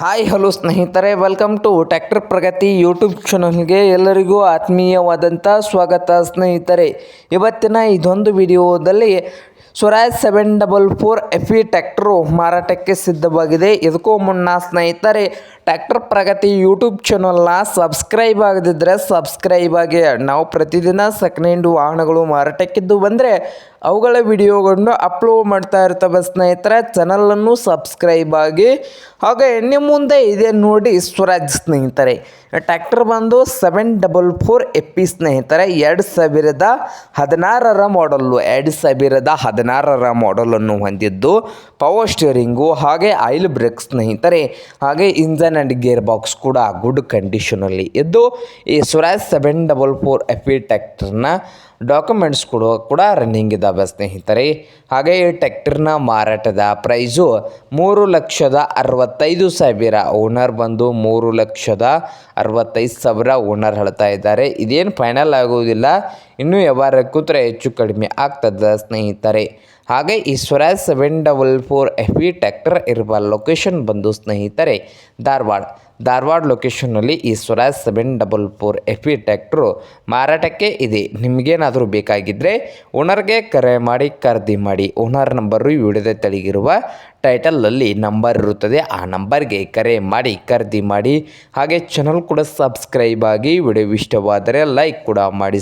Hi, hello ಸ್ನೇಹಿತರೆ. Welcome to tractor Pragati YouTube ಚಾನಲ್ಗೆ ಎಲ್ಲರಿಗೂ ಆತ್ಮೀಯವಾದಂಥ ಸ್ವಾಗತ ಸ್ನೇಹಿತರೆ. ಇವತ್ತಿನ ಇದೊಂದು ವಿಡಿಯೋದಲ್ಲಿ Swaraj seven double four F E tractor ಮಾರಾಟಕ್ಕೆ ಸಿದ್ಧವಾಗಿದೆ. ಇದಕ್ಕೂ ಮುನ್ನ ಸ್ನೇಹಿತರೆ ಟ್ರ್ಯಾಕ್ಟರ್ ಪ್ರಗತಿ ಯೂಟ್ಯೂಬ್ ಚಾನಲ್ನ ಸಬ್ಸ್ಕ್ರೈಬ್ ಆಗದಿದ್ದರೆ ಸಬ್ಸ್ಕ್ರೈಬ್ ಆಗಿ. ನಾವು ಪ್ರತಿದಿನ ಸೆಕೆಂಡ್ ಹ್ಯಾಂಡ್ ವಾಹನಗಳು ಮಾರಾಟಕ್ಕಿದ್ದು ಬಂದರೆ ಅವುಗಳ ವಿಡಿಯೋಗಳನ್ನು ಅಪ್ಲೋಡ್ ಮಾಡ್ತಾ ಇರ್ತವೆ ಸ್ನೇಹಿತರೆ. ಚಾನಲನ್ನು ಸಬ್ಸ್ಕ್ರೈಬ್ ಆಗಿ. ಹಾಗೆ ನಿಮ್ಮ ಮುಂದೆ ಇದೆ ನೋಡಿ ಸ್ವರಾಜ್ ಸ್ನೇಹಿತರೆ. ಟ್ಯಾಕ್ಟರ್ ಬಂದು ಸೆವೆನ್ ಡಬಲ್ ಫೋರ್ ಎಪ್ಪಿ ಸ್ನೇಹಿತರೆ. ಎರಡು ಸಾವಿರದ ಹದಿನಾರರ ಮಾಡಲ್ಲು ಎರಡು ಸಾವಿರದ ಹದಿನಾರರ ಮಾಡಲನ್ನು ಹೊಂದಿದ್ದು ಪವರ್ ಸ್ಟಿಯರಿಂಗು ಹಾಗೆ ಆಯಿಲ್ ಬ್ರೇಕ್ ಸ್ನೇಹಿತರೆ. ಹಾಗೆ ಇಂಜನ್ ಆ್ಯಂಡ್ ಗೇರ್ ಬಾಕ್ಸ್ ಕೂಡ ಗುಡ್ ಕಂಡೀಷನಲ್ಲಿ ಇದ್ದು ಈ Swaraj seven double four F E ಟ್ರ್ಯಾಕ್ಟರ್ನ ಡಾಕ್ಯುಮೆಂಟ್ಸ್ ಕೂಡ ಕೂಡ ರನ್ನಿಂಗ್ ಇದ್ದಾವೆ ಸ್ನೇಹಿತರೆ. ಹಾಗೆ ಈ ಟ್ರ್ಯಾಕ್ಟರ್ನ ಮಾರಾಟದ ಪ್ರೈಸು ಮೂರು ಲಕ್ಷದ ಅರವತ್ತೈದು ಸಾವಿರ. ಓನರ್ ಬಂದು ಮೂರು ಲಕ್ಷದ ಅರವತ್ತೈದು ಸಾವಿರ ಓನರ್ ಹೇಳ್ತಾ ಇದ್ದಾರೆ. ಇದೇನು ಫೈನಲ್ ಆಗುವುದಿಲ್ಲ ಇನ್ನೂ ವ್ಯವಹಾರ ಕೂತ್ರೆ ಹೆಚ್ಚು ಕಡಿಮೆ ಆಗ್ತದೆ ಸ್ನೇಹಿತರೆ. ಹಾಗೆ ಈ Swaraj seven double four F E tractor ಇರುವ ಲೊಕೇಶನ್ ಬಂದು ಸ್ನೇಹಿತರೆ, ಧಾರವಾಡ. ಧಾರವಾಡ ಲೊಕೇಶನ್ನಲ್ಲಿ ಈ Swaraj seven double four F E tractor ಮಾರಾಟಕ್ಕೆ ಇದೆ. ನಿಮಗೇನಾದರೂ ಬೇಕಾಗಿದ್ದರೆ ಓನರ್ಗೆ ಕರೆ ಮಾಡಿ, ಖರೀದಿ ಮಾಡಿ ಓನರ್ ನಂಬರು ಈ ವಿಡಿಯೋದ ತಳಗಿರುವ ಟೈಟಲಲ್ಲಿ ನಂಬರ್ ಇರುತ್ತದೆ. ಆ ನಂಬರ್ಗೆ ಕರೆ ಮಾಡಿ, ಖರೀದಿ ಮಾಡಿ, ಹಾಗೆ ಚಾನಲ್ ಕೂಡ ಸಬ್ಸ್ಕ್ರೈಬ್ ಆಗಿ ವಿಡಿಯೋ ಇಷ್ಟವಾದರೆ ಲೈಕ್ ಕೂಡ ಮಾಡಿ